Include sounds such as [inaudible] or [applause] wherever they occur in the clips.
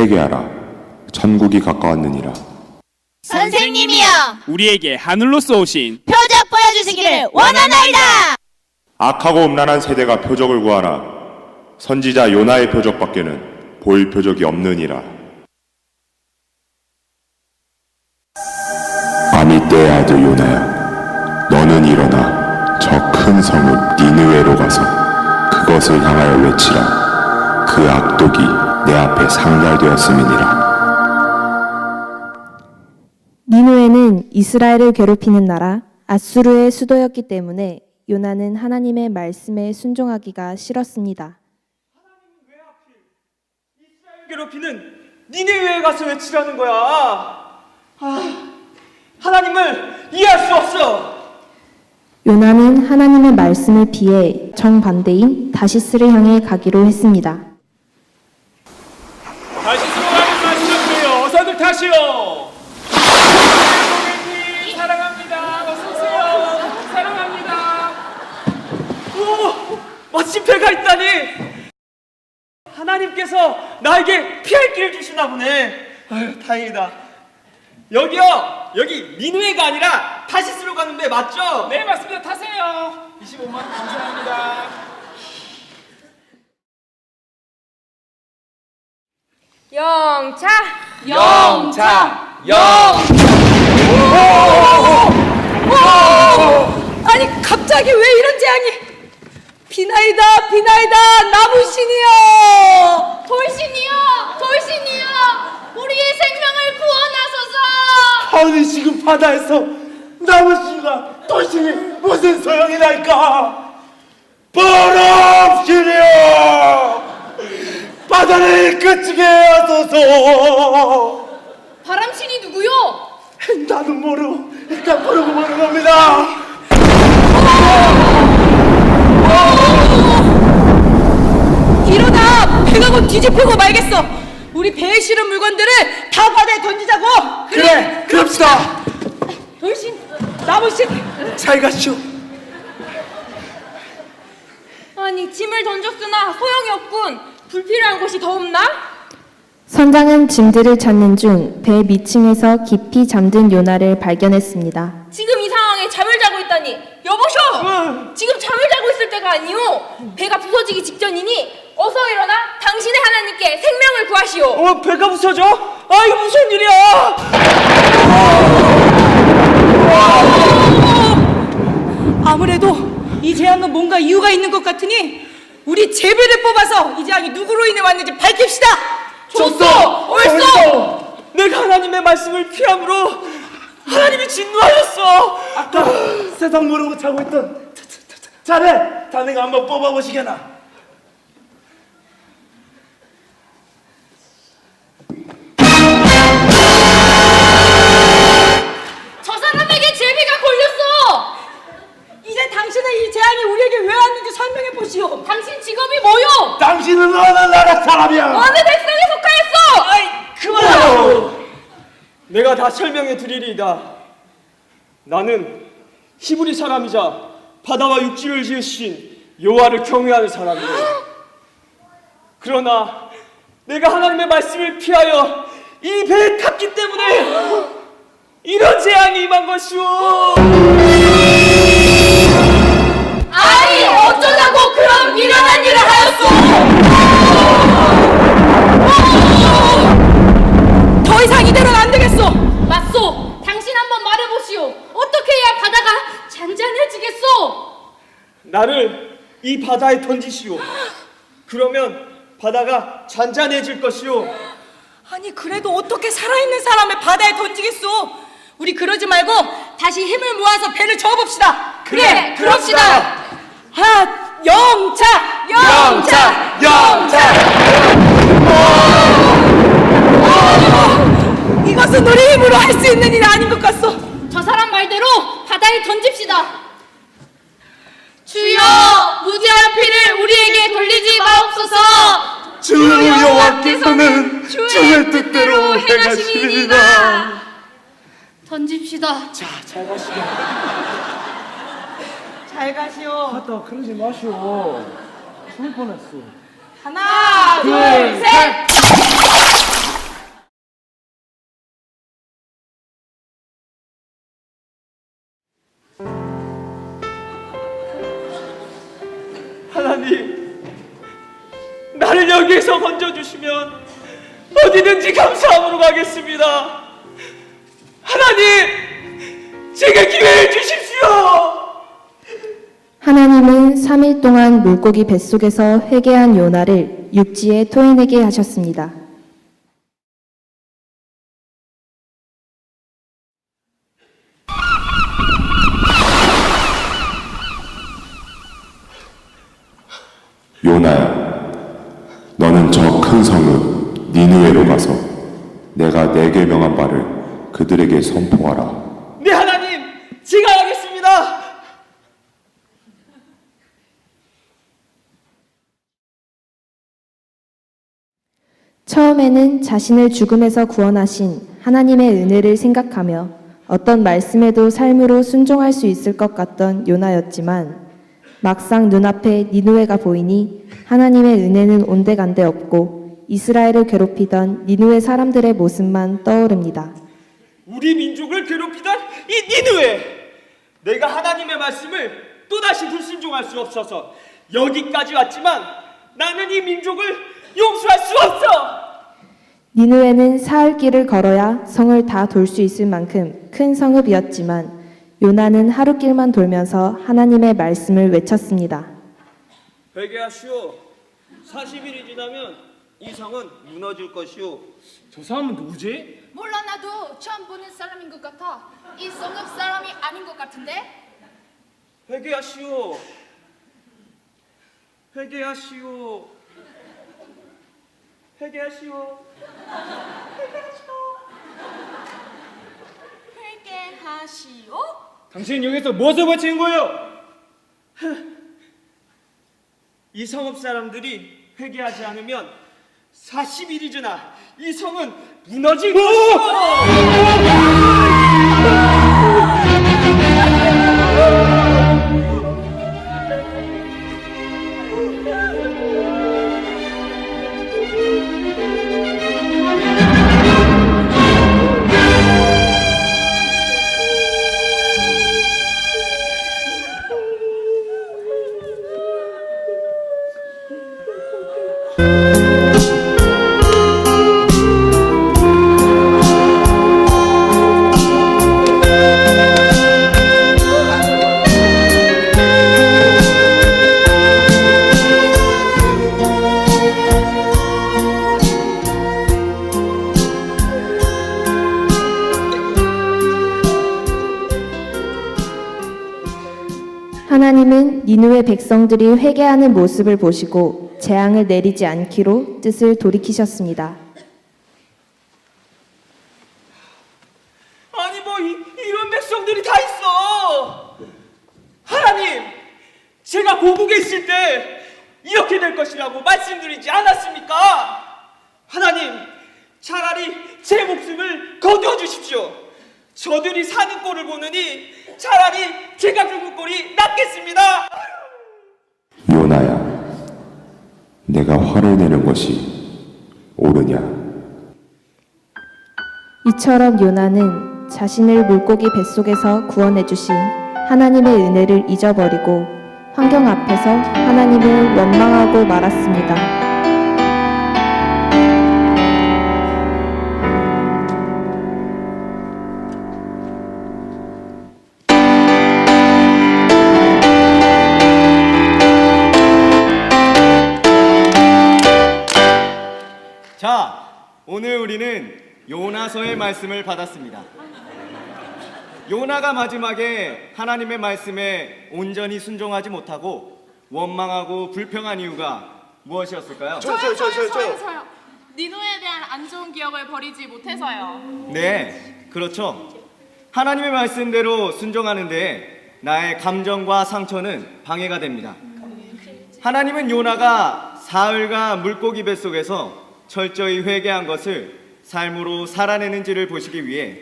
회개하라. 천국이 가까웠느니라. 선생님이여 우리에게 하늘로서 오신 표적 보여주시기를 원하나이다 악하고 음란한 세대가 표적을 구하나 선지자 요나의 표적밖에는 볼 표적이 없느니라. 아미떼의 아들 요나야, 너는 일어나 저 큰 성읍 니느웨로 가서 그것을 향하여 외치라. 그 악독이 내 앞에 상달되었음이니라. 니누에는 이스라엘을 괴롭히는 나라 아수르의 수도였기 때문에 요나는 하나님의 말씀에 순종하기가 싫었습니다. 괴롭히는 니네웨에 가서 외치라는 거야. 아, 하나님을 이해할 수 없어. 요나는 하나님의 말씀을 피해 정반대인 다시스를 향해 가기로 했습니다. 다시 들어가는 말씀이요. 고객님 사랑합니다. 어서 오세요. 사랑합니다. 오, 멋진 배가 있다니. 하나님께서 나에게 피할 길을 주시나 보네. 아유, 다행이다. 여기요. 여기 니누에가 아니라 다시스로 가는 배 맞죠? 네, 맞습니다. 타세요. 25만 원 감사합니다. 영차 영차, 영. 아니 갑자기 왜 이런 재앙이? 비나이다 비나이다 나무신이여. 돌신이여 돌신이여. 우리의 생명을 구원하소서. 아니 지금 바다에서 나무씨가 도심이 무슨 소용이 날까? 바람신이여 바다를 그치게 하소서. 바람신이 누구요? 나도 모르고 일단 부르고 보는 겁니다. 일어나! 배가 곧 뒤집히고 말겠어. 우리 배에 실은 물건들을 다 바다에 던지자고! 그래 그럽시다. 돌신 나무신 잘 가시오. 아니 짐을 던졌으나 소용이 없군 불필요한 곳이 더 없나? 선장은 짐들을 찾는 중배 밑층에서 깊이 잠든 요나를 발견했습니다. 지금 이 상황에 잠을 자고 있다니 여보쇼 지금 잠을 자고 있을 때가 아니오 배가 부서지기 직전이니 어서 일어나 당신의 하나님께 생명을 구하시오 어, 배가 부서져? 아, 이거 무슨 일이야? 아무래도 이 재앙은 뭔가 이유가 있는 것 같으니 우리 제비를 뽑아서 이 재앙이 누구로 인해 왔는지 밝힙시다. 줬어! 옳소! 내가 하나님의 말씀을 피함으로 하나님이 진노하셨어! 아까 세상 모르고 자고 있던 자네 자네가 한번 뽑아보시게나 설명해 보시오. 당신 직업이 뭐요? 당신은 어느 나라 사람이야 어느 백성에 속하였어 아이, 그만하오! 내가 다 설명해 드리리이다. 나는 히브리 사람이자 바다와 육지를 지으신 여호와를 경외하는 사람이다. 그러나 내가 하나님의 말씀을 피하여 이 배에 탔기 때문에 이런 재앙이 임한 것이오. 아니 어쩌 잔잔해지겠소 나를 이 바다에 던지시오. 그러면 바다가 잔잔해질 것이오. 아니 그래도 어떻게 살아있는 사람을 바다에 던지겠소? 우리 그러지 말고 다시 힘을 모아서 배를 저어봅시다. 그래, 그럽시다. 하 영차 영차 영차 이것은 우리 힘으로 할 수 있는 일 아닌 것 같소. 저 사람 말대로 바다에 던집시다. 주여 무지한 피를 우리에게 돌리지 마옵소서. 주 여호와께서는 주의 뜻대로 행하시리이다 던집시다. 잘 가시오. 아따 그러지 마시오 죽을 뻔했어 하나 둘 셋. 여기에서 건져주시면 어디든지 감사함으로 가겠습니다. 하나님, 제게 기회를 주십시오. 하나님은 3일 동안 물고기 뱃속에서 회개한 요나를 육지에 토해내게 하셨습니다. 요나야, 너는 저 큰 성읍 니느웨로 가서 내게 명한 바를 그들에게 선포하라. 네 하나님, 제가 하겠습니다. 처음에는 자신을 죽음에서 구원하신 하나님의 은혜를 생각하며 어떤 말씀에도 삶으로 순종할 수 있을 것 같던 요나였지만 막상 눈앞에 니누에가 보이니 하나님의 은혜는 온데간데 없고 이스라엘을 괴롭히던 니누에 사람들의 모습만 떠오릅니다. 우리 민족을 괴롭히던 이 니느웨 내가 하나님의 말씀을 또다시 불순종할 수 없어서 여기까지 왔지만 나는 이 민족을 용서할 수 없어 니누에는 사흘 길을 걸어야 성을 다 돌 수 있을 만큼 큰 성읍이었지만 요나는 하루 길만 돌면서 하나님의 말씀을 외쳤습니다. 회개하시오 40일이 지나면 이 성은 무너질 것이오 저 사람은 누구지? 몰라 나도 처음 보는 사람인 것 같아. 이 성읍 사람이 아닌 것 같은데? 회개하시오 회개하시오 회개하시오 회개하시오. 당신 여기서 무엇을 바치는 거예요? 이 성읍 사람들이 회개하지 않으면 40일이 지나 이 성은 무너질 것이오 하나님은 니누의 백성들이 회개하는 모습을 보시고 재앙을 내리지 않기로 뜻을 돌이키셨습니다. 아니 뭐 이, 이런 백성들이 다 있어. 하나님 제가 고국에 있을 때 이렇게 될 것이라고 말씀드리지 않았습니까? 하나님 차라리 제 목숨을 거두어 주십시오 저들이 사는 꼴을 보느니 차라리 제가 죽을 꼴이 낫겠습니다 요나야, 내가 화를 내는 것이 옳으냐? 이처럼 요나는 자신을 물고기 뱃속에서 구원해 주신 하나님의 은혜를 잊어버리고 환경 앞에서 하나님을 원망하고 말았습니다. 오늘 우리는 요나서의 말씀을 받았습니다. 요나가 마지막에 하나님의 말씀에 온전히 순종하지 못하고 원망하고 불평한 이유가 무엇이었을까요? 저요 저요 저요 저요 저요. 니노에 대한 안 좋은 기억을 버리지 못해서요. 네, 그렇죠. 하나님의 말씀대로 순종하는데 나의 감정과 상처는 방해가 됩니다. 하나님은 요나가 사흘간 물고기 뱃속에서 철저히 회개한 것을 삶으로 살아내는지를 보시기 위해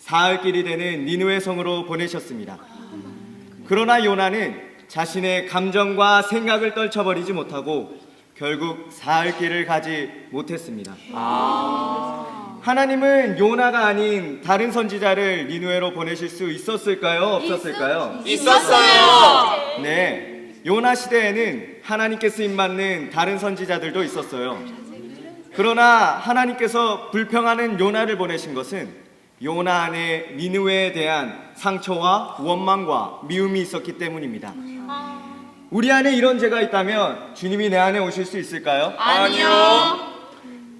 사흘길이 되는 니누의 성으로 보내셨습니다. 그러나 요나는 자신의 감정과 생각을 떨쳐버리지 못하고 결국 사흘길을 가지 못했습니다. 하나님은 요나가 아닌 다른 선지자를 니누에로 보내실 수 있었을까요? 없었을까요? 있었어요. 네. 요나 시대에는 하나님께 쓰임 받는 다른 선지자들도 있었어요. 그러나 하나님께서 불평하는 요나를 보내신 것은 요나 안에 니느웨에 대한 상처와 원망과 미움이 있었기 때문입니다. 우리 안에 이런 죄가 있다면 주님이 내 안에 오실 수 있을까요? 아니요.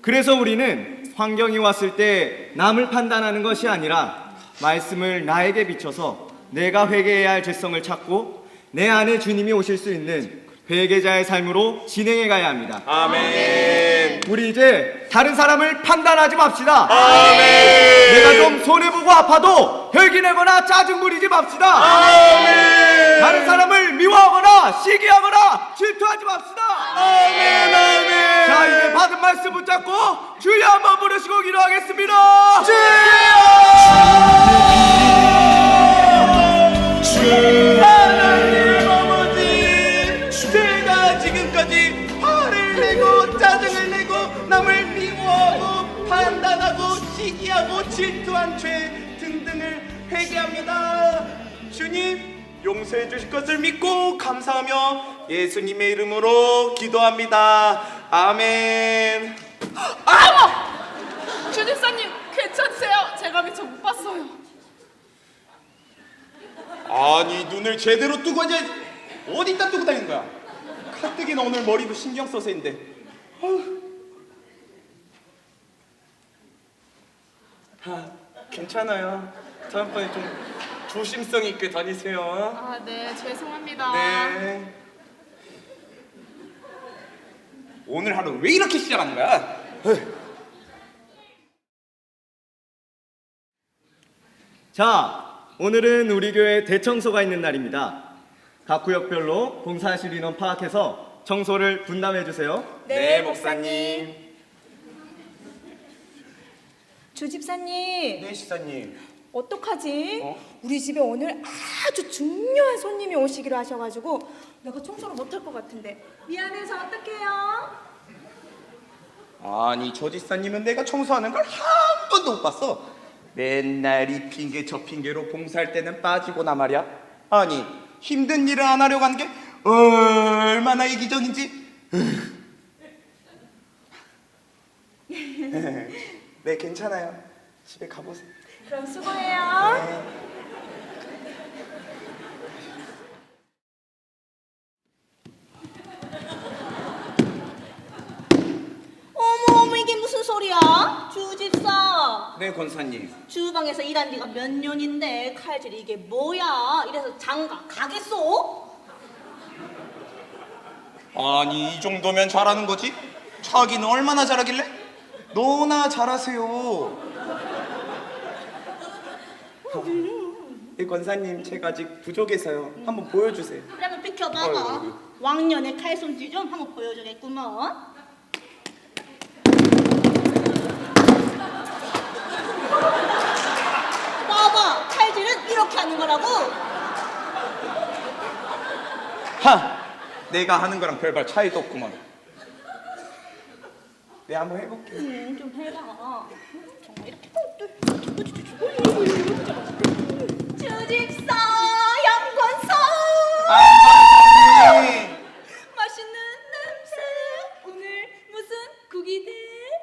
그래서 우리는 환경이 왔을 때 남을 판단하는 것이 아니라 말씀을 나에게 비춰서 내가 회개해야 할 죄성을 찾고 내 안에 주님이 오실 수 있는 회개자의 삶으로 진행해 가야 합니다. 아멘. 우리 이제 다른 사람을 판단하지 맙시다. 아멘. 내가 좀 손해 보고 아파도 혈기내거나 짜증 부리지 맙시다. 아멘. 다른 사람을 미워하거나 시기하거나 질투하지 맙시다. 아멘. 아멘. 자 이제 받은 말씀 붙잡고 주여 한번 부르시고 기도하겠습니다. 하나님 회개합니다 주님 용서해 주실 것을 믿고 감사하며 예수님의 이름으로 기도합니다 아멘 주집사님 괜찮으세요? 제가 미처 못 봤어요. 아니 눈을 제대로 뜨고 이제 어디다 뜨고 다니는 거야? 가뜩이나 오늘 머리도 신경 써서 했는데. 아휴. 아, 괜찮아요. 다음번에 좀 조심성 있게 다니세요. 아, 네, 죄송합니다. 네. 오늘 하루 왜 이렇게 시작하는 거야? 자, 오늘은 우리 교회 대청소가 있는 날입니다. 각 구역별로 봉사하실 인원 파악해서 청소를 분담해 주세요. 네, 목사님. 주 집사님 네, 시사님. 어떡하지? 어? 우리 집에 오늘 아주 중요한 손님이 오시기로 하셔가지고 내가 청소를 못할 것 같은데 미안해서 어떡해요? 아니 저 집사님은 내가 청소하는 걸 한 번도 못 봤어. 맨날 이 핑계 저 핑계로 봉사할 때는 빠지고나 말이야. 아니 힘든 일을 안 하려고 하는 게 얼마나 이기적인지. [laughs] 네 괜찮아요. 집에 가보세요. 그럼 수고해요. 어머 어머 이게 무슨 소리야? 주집사 네 권사님. 주방에서 일한 지가 몇 년인데 칼질이 이게 뭐야? 이래서 장가 가겠소? 아니 이 정도면 잘하는 거지? 자기는 얼마나 잘하길래? 너나 잘하세요. 이 권사님 제가 아직 부족해서요. 한번 보여주세요. 그러면 비켜봐봐. 어이구. 왕년의 칼손질 좀 한번 보여주겠구먼. 봐봐, 칼질은 이렇게 하는 거라고. 하! 내가 하는 거랑 별반 차이도 없구만. 네, 한번 해볼게. 음, 좀 해봐. 주집사 양권사. 맛있는 냄새. 오늘 무슨 국이 돼?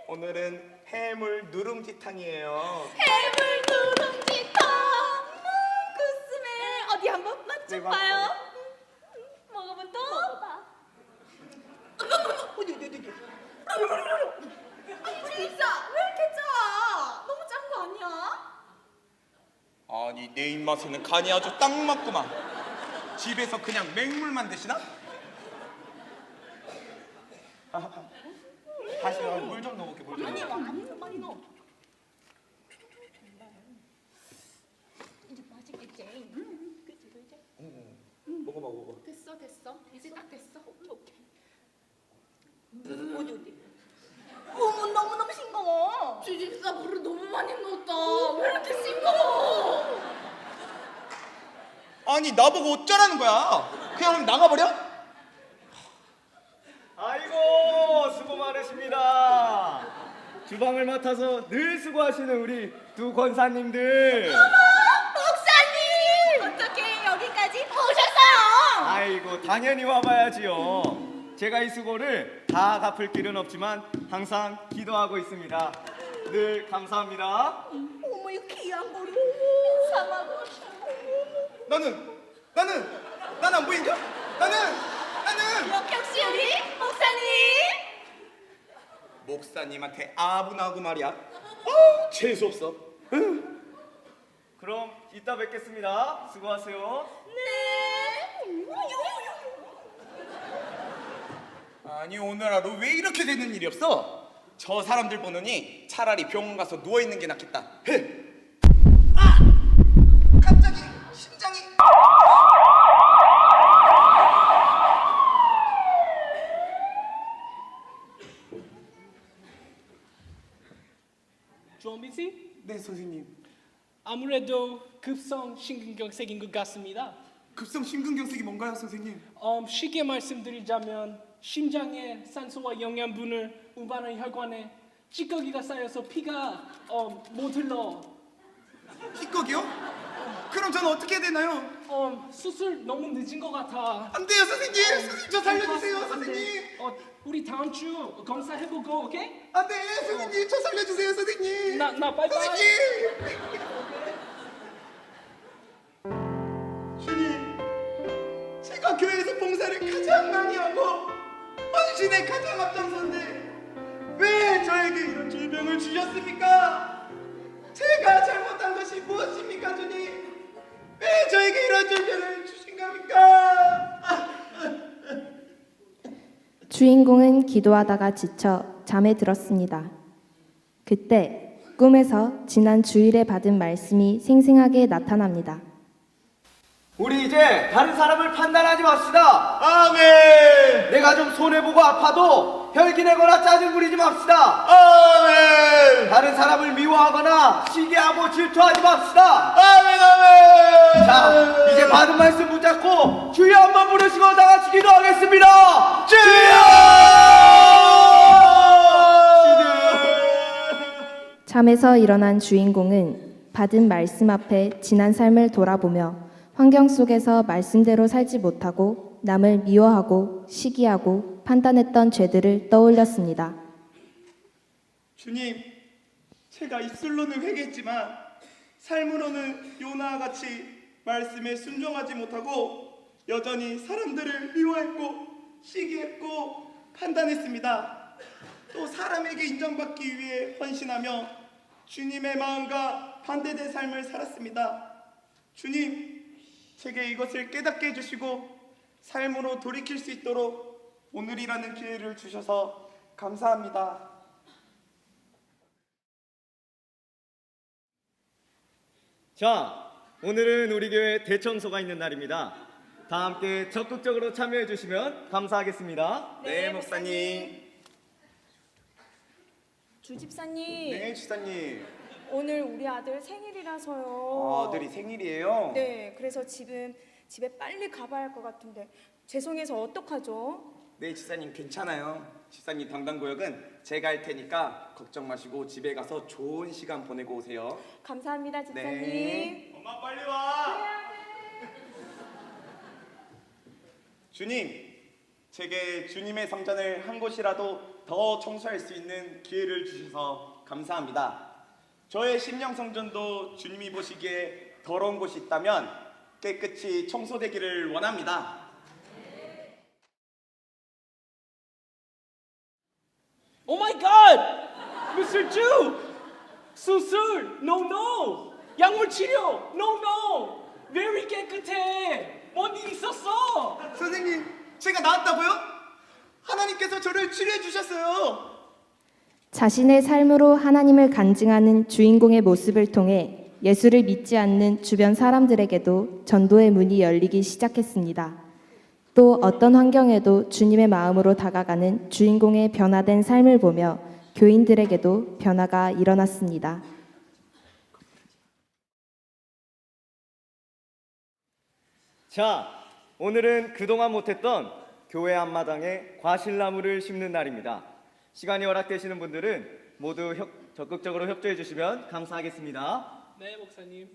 오늘은 해물 누룽지탕이에요. 해물 누룽지 탕. 음, 구스멜. 어디 한번 맛 네, 좀 봐요. 먹어봐. 어디 어디 어디. 주집사 왜 이렇게 짜? 너무 짠 거 아니야? 아니, 내 입맛에는 간이 아주 딱 맞구만. 집에서 그냥 맹물만 드시나? [laughs] 다시 물좀 넣어볼게, 물 좀. 많이 넣어 많이 많이 넣어. 이제 맛있겠지. 음, 그치 그치. 먹어봐, 먹어봐. 됐어, 됐어. 이제 딱 됐어. 오케이 오케이. 어디 어디. 어머 너무 너무 싱거워. 주집사 물을 너무 많이 넣었다. 왜 이렇게 싱거워? 아니, 나보고 어쩌라는 거야? 그냥 나가버려? 아이고 수고 많으십니다. 주방을 맡아서 늘 수고하시는 우리 두 권사님들. 목사님 어떻게 여기까지 오셨어요? 아이 아이고 당연히 와봐야지요. 제가 이 수고를 다 갚을 길은 없지만 항상 기도하고 있습니다. 늘 감사합니다. 어머 이 귀한 거리 사마고 나는 나는 나는 안 보인겨? 나는 나는 역시 우리 목사님. 목사님한테 아분하고 말이야. 어 재수 없어. 그럼 이따 뵙겠습니다. 수고하세요. 네. 아니 오늘 하루 왜 이렇게 되는 일이 없어? 저 사람들 보느니 차라리 병원 가서 누워 있는 게 낫겠다. 헤. 아! 갑자기 심장이. 조원빈 씨? 네 선생님. 아무래도 급성 심근경색인 것 같습니다. 급성 심근경색이 뭔가요, 선생님? 음, 쉽게 말씀드리자면 심장에 산소와 영양분을 운반하는 혈관에 찌꺼기가 쌓여서 피가 음, 못 흘러. 찌꺼기요? 그럼 저는 어떻게 해야 되나요? 음, 수술 너무 늦은 것 같아. 안 돼요, 선생님. 선생님 저 살려주세요, 안 돼. 선생님. 어, 우리 다음 주 검사해보고, 오케이? 안 돼, 선생님 저 살려주세요, 선생님. 나, 나 빠이빠이. 선생님. [laughs] 주님, 제가 교회에서 봉사를 가장 많이 하고 헌신에 가장 앞장섰는데 왜 저에게 이런 질병을 주셨습니까? 제가 잘못한 것이 무엇입니까, 주님? 왜 저에게 이런 질병을 주신 겁니까? 주인공은 기도하다가 지쳐 잠에 들었습니다. 그때 꿈에서 지난 주일에 받은 말씀이 생생하게 나타납니다. 우리 이제 다른 사람을 판단하지 맙시다. 아멘! 내가 좀 손해보고 아파도 혈기내거나 짜증 부리지 맙시다. 아멘! 다른 사람을 미워하거나 시기하고 질투하지 맙시다. 아멘, 아멘! 자, 이제 받은 말씀 붙잡고 주여 한번 부르시고 다 같이 기도하겠습니다. 잠에서 일어난 주인공은 받은 말씀 앞에 지난 삶을 돌아보며 환경 속에서 말씀대로 살지 못하고 남을 미워하고 시기하고 판단했던 죄들을 떠올렸습니다. 주님, 제가 입술로는 회개했지만 삶으로는 요나와 같이 말씀에 순종하지 못하고 여전히 사람들을 미워했고 시기했고 판단했습니다. 또 사람에게 인정받기 위해 헌신하며 주님의 마음과 반대된 삶을 살았습니다. 주님, 제게 이것을 깨닫게 해주시고 삶으로 돌이킬 수 있도록 오늘이라는 기회를 주셔서 감사합니다. 자, 오늘은 우리 교회 대청소가 있는 날입니다. 다 함께 적극적으로 참여해 주시면 감사하겠습니다. 네, 목사님. 주집사님 네, 주사님. 오늘 우리 아들 생일이라서요. 아들이 생일이에요. 네, 그래서 지금 집에 빨리 가봐야 할 것 같은데 죄송해서 어떡하죠? 네, 지사님 괜찮아요. 지사님 담당 구역은 제가 할 테니까 걱정 마시고 집에 가서 좋은 시간 보내고 오세요. 감사합니다, 집사님. 네. 엄마 빨리 와. 주님, 제게 주님의 성전을 한 곳이라도 더 청소할 수 있는 기회를 주셔서 감사합니다. 저의 심령 성전도 주님이 보시기에 더러운 곳이 있다면 깨끗이 청소되기를 원합니다. 오 마이 갓! Mr. Chu! 수술! No, no! 약물 치료! No, no! very 깨끗해! 뭔일 있었어? 선생님, 제가 나았다고요? 하나님께서 저를 치료해 주셨어요. 자신의 삶으로 하나님을 간증하는 주인공의 모습을 통해 예수를 믿지 않는 주변 사람들에게도 전도의 문이 열리기 시작했습니다. 또 어떤 환경에도 주님의 마음으로 다가가는 주인공의 변화된 삶을 보며 교인들에게도 변화가 일어났습니다. 자, 오늘은 그동안 못했던 교회 앞마당에 과실나무를 심는 날입니다. 시간이 허락되시는 분들은 모두 협- 적극적으로 협조해 주시면 감사하겠습니다. 네, 목사님.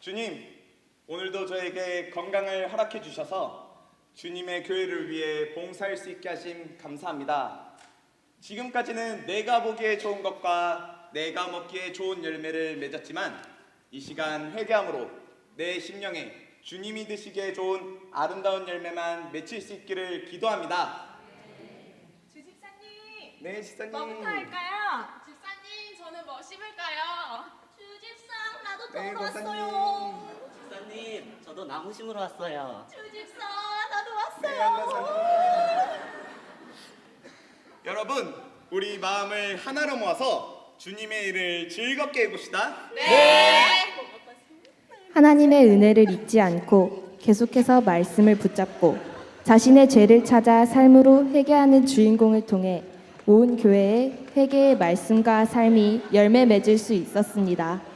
주님, 오늘도 저에게 건강을 허락해 주셔서 주님의 교회를 위해 봉사할 수 있게 하심 감사합니다. 지금까지는 내가 보기에 좋은 것과 내가 먹기에 좋은 열매를 맺었지만 이 시간 회개함으로 내 심령에 주님이 드시기에 좋은 아름다운 열매만 맺힐 수 있기를 기도합니다. 주 집사님 네, 집사님. 할까요? 집사님 저는 뭐 심을까요? 주 집사 나도 네, 권사님. 왔어요. 집사님, 저도 나무 심으러 왔어요. 주 집사 나도 네, 왔어요. 권사님. 여러분, 우리 마음을 하나로 모아서 주님의 일을 즐겁게 해봅시다. 하나님의 은혜를 잊지 않고 계속해서 말씀을 붙잡고 자신의 죄를 찾아 삶으로 회개하는 주인공을 통해 온 교회에 회개의 말씀과 삶이 열매 맺을 수 있었습니다.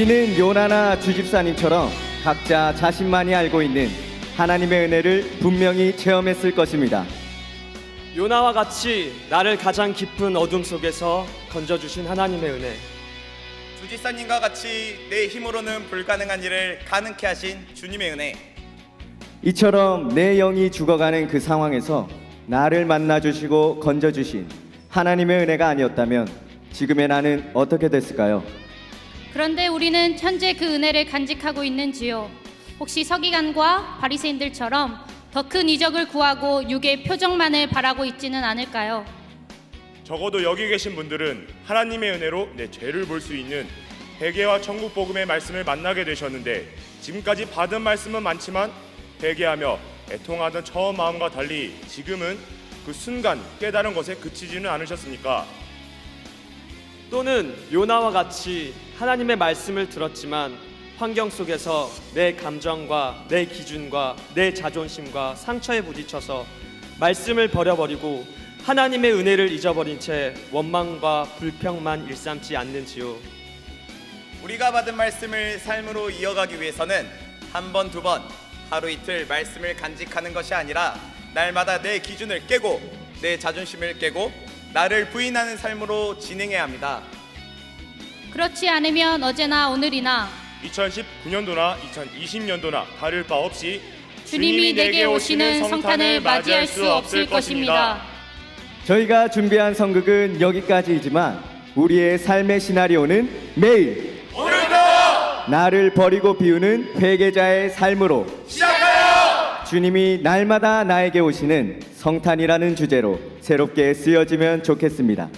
우리는 요나나 주집사님처럼 각자 자신만이 알고 있는 하나님의 은혜를 분명히 체험했을 것입니다. 요나와 같이 나를 가장 깊은 어둠 속에서 건져주신 하나님의 은혜. 주지사님과 같이 내 힘으로는 불가능한 일을 가능케 하신 주님의 은혜. 이처럼 내 영이 죽어가는 그 상황에서 나를 만나주시고 건져주신 하나님의 은혜가 아니었다면 지금의 나는 어떻게 됐을까요? 그런데 우리는 현재 그 은혜를 간직하고 있는지요? 혹시 서기관과 바리새인들처럼 더 큰 이적을 구하고 육의 표적만을 바라고 있지는 않을까요? 적어도 여기 계신 분들은 하나님의 은혜로 내 죄를 볼 수 있는 회개와 천국 복음의 말씀을 만나게 되셨는데 지금까지 받은 말씀은 많지만 회개하며 애통하던 처음 마음과 달리 지금은 그 순간 깨달은 것에 그치지는 않으셨습니까? 또는 요나와 같이 하나님의 말씀을 들었지만 환경 속에서 내 감정과 내 기준과 내 자존심과 상처에 부딪혀서 말씀을 버려버리고 하나님의 은혜를 잊어버린 채 원망과 불평만 일삼지 않는지요. 우리가 받은 말씀을 삶으로 이어가기 위해서는 한 번, 두 번, 하루 이틀 말씀을 간직하는 것이 아니라 날마다 내 기준을 깨고 내 자존심을 깨고 나를 부인하는 삶으로 진행해야 합니다. 그렇지 않으면 어제나 오늘이나 2019년도나 2020년도나 다를 바 없이 주님이 내게 오시는 성탄을 맞이할 수 없을 것입니다. 저희가 준비한 성극은 여기까지이지만 우리의 삶의 시나리오는 매일 나를 버리고 비우는 회개자의 삶으로 시작하여 주님이 날마다 나에게 오시는 성탄이라는 주제로 새롭게 쓰여지면 좋겠습니다.